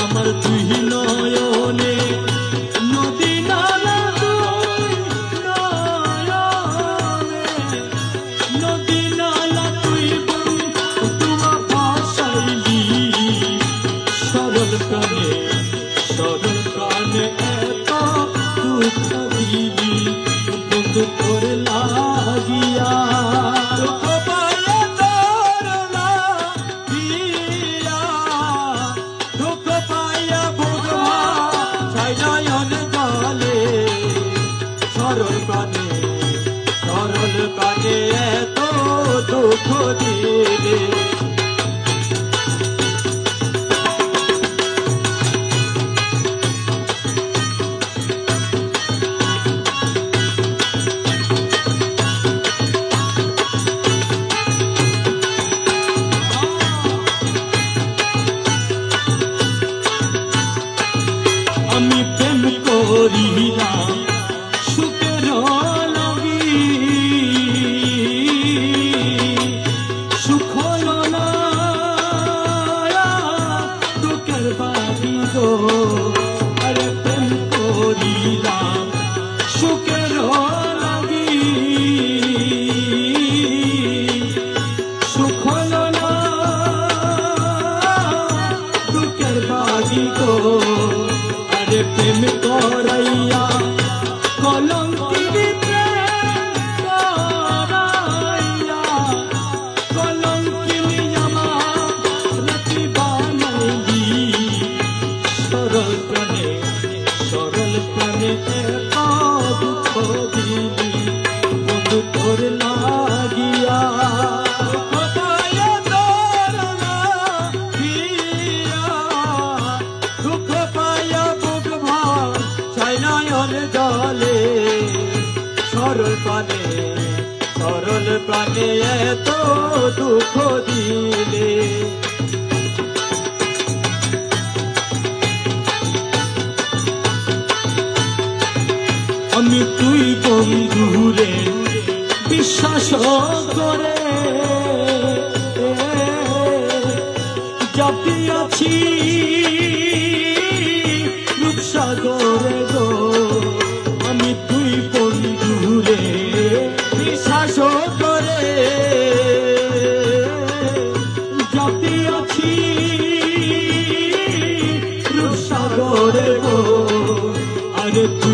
আমার তুই নয়নে নদী নালা দুই নয়নে নদী নালা তুই তোমা ভাসাইলি সরল প্রাণে তোর লাগিয়া। দুঃখ পাইয়া তোর লাগিয়া। দুঃখ পাইয়া ভগবা ছাইলায়ন জলে। সরল প্রাণে, সরল এত দুঃখ দিলে। বাড়ি আরে প্রেম করিলাম সুখের লাগি সুখ হলো না দুঃখের বাড়ি গো আরে প্রেম সরল প্রাণে এত দুঃখ দিলি বন্ধু তোর লাগিয়া দুঃখ পাইয়া বুক ভার জলে সরল প্রাণে সরল প্রাণে এত দুঃখ দিলে আমি তুই বন্ধুরে বিশ্বাস করে। যাতে আছি রূপসাগরে।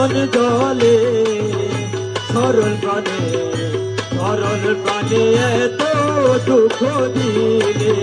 ছাইলায়ন জলে সরল প্রাণে সরল প্রাণে এত দুঃখ দিলে।